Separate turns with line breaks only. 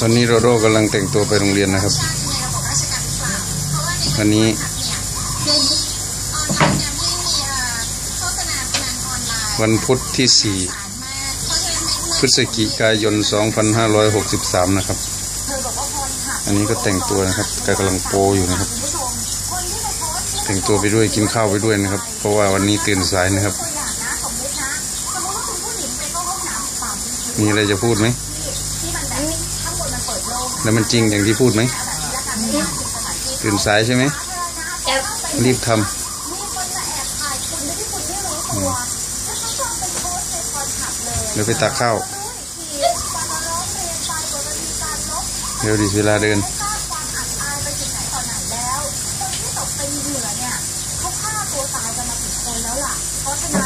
ตอนนี้โรโรกำลังแต่งตัวไปโรงเรียนนะครับ วันนี้วันพุธที่ 4 พฤศจิกายน
2563 นะครับ
อันนี้ก็แต่งตัวนะครับกกำลังโปอยู่นะครับ แต่งตัวไปด้วยกินข้าวไปด้วยนะครับ เพราะว่าวันนี้ตื่นสายนะครับ มีอะไรจะพูดไหม แล้วมันจริงอย่างที่พูดไหมตื่นสายใช่ไหมรีบทำเดี๋ยวไปตักข้าวเร็วดิเวลาเดินเขาวตายวล่เพราะฉะนั้น